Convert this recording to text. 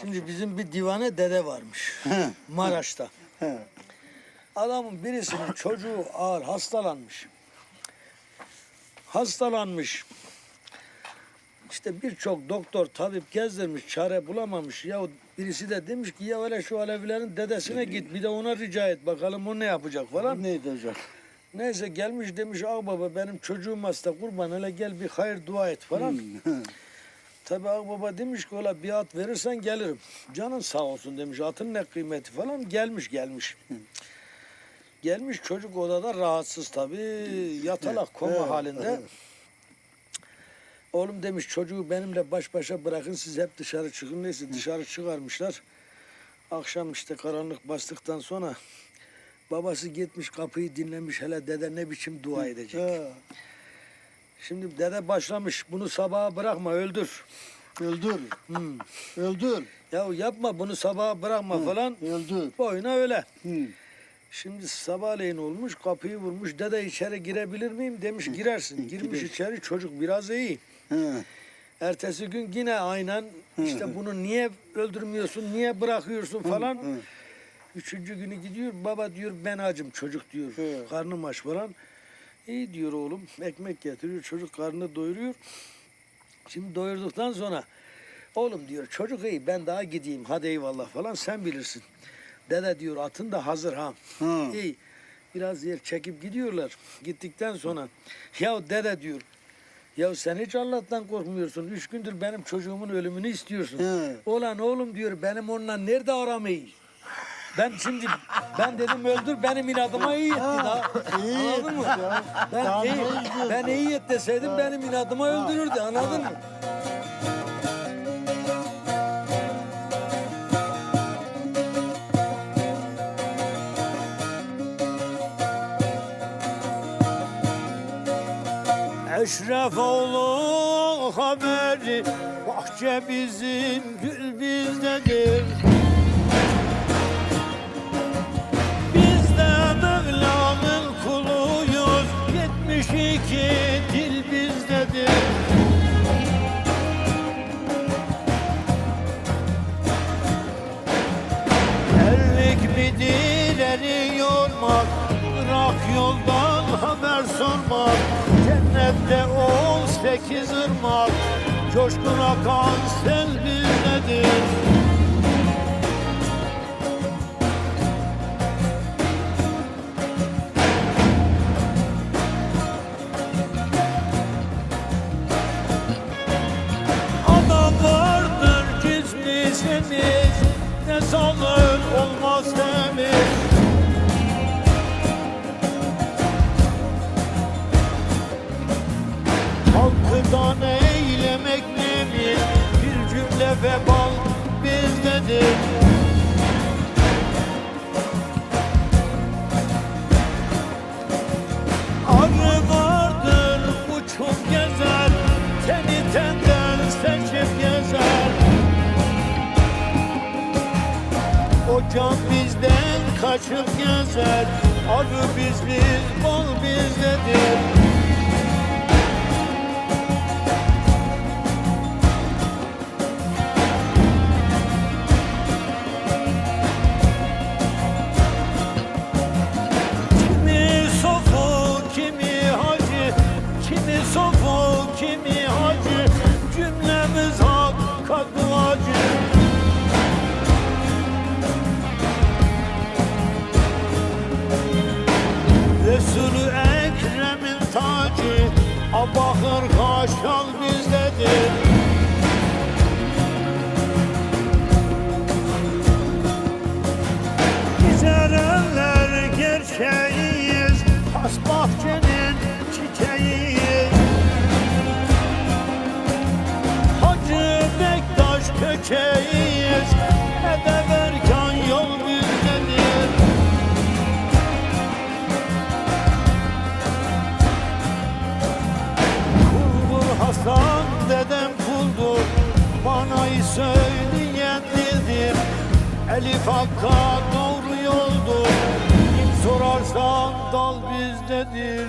Şimdi bizim bir divane dede varmış. Maraş'ta. Adamın birisinin çocuğu ağır hastalanmış. Hastalanmış. İşte birçok doktor, tabip gezdirmiş, çare bulamamış. Ya birisi de demiş ki ya öyle şu Alevilerin dedesine git bir de ona rica et bakalım o ne yapacak falan. Ne edecek? Neyse gelmiş demiş ağ baba benim çocuğum hasta kurban hele gel bir hayır dua et falan. Tabi ağ baba demiş ki ola bir at verirsen gelirim. Canın sağ olsun demiş atın ne kıymeti falan gelmiş gelmiş. Gelmiş çocuk odada rahatsız tabi yatalak koma Evet, halinde. evet. Oğlum demiş çocuğu benimle baş başa bırakın siz hep dışarı çıkın. Neyse dışarı çıkarmışlar. Akşam işte karanlık bastıktan sonra babası gitmiş kapıyı dinlemiş hele dede ne biçim dua edecek. Şimdi dede başlamış bunu sabaha bırakma öldür. Öldür. Hmm. Öldür. Ya yapma bunu sabaha bırakma falan. Öldür. Boyuna öyle. Hı. Şimdi sabahleyin olmuş kapıyı vurmuş. Dede içeri girebilir miyim demiş girersin. Girmiş içeri çocuk biraz iyi. He. Ertesi gün yine aynen işte bunu niye öldürmüyorsun, niye bırakıyorsun falan. Hı. Üçüncü günü gidiyor baba diyor ben acım çocuk diyor. Hı. Karnım aç falan. İyi diyor oğlum ekmek getiriyor çocuk karnını doyuruyor. Şimdi doyurduktan sonra oğlum diyor çocuk iyi ben daha gideyim hadi eyvallah falan sen bilirsin. Dede diyor atın da hazır ha. Hı. İyi. Biraz yer çekip gidiyorlar. Gittikten sonra ya dede diyor ya sen hiç Allah'tan korkmuyorsun. Üç gündür benim çocuğumun ölümünü istiyorsun. He. Olan oğlum diyor benim onunla nerede aramayı? Ben şimdi ben dedim öldür benim inadıma iyi etti daha. iyi Anladın mı? ya. Ben Daha iyi, ben iyi et deseydim benim inadıma öldürürdü anladın mı? Eşref oğlu haberi Bahçe bizim gül bizdedir sormak Cennette on sekiz ırmak. Coşkun akan sel bizdedir Adam vardır cismi semiz. Ne sağlığın olmaz temiz bizdedir Arı vardır uçup gezer. Teni tenden seçip gezer. O can bizden kaçıp gezer. Arı biz biz bal bizdedir kimi sofu, kimi hacı, cümlemiz hakka duacı. Elif Hakk'a doğru yoldur. Kim sorarsan dal bizdedir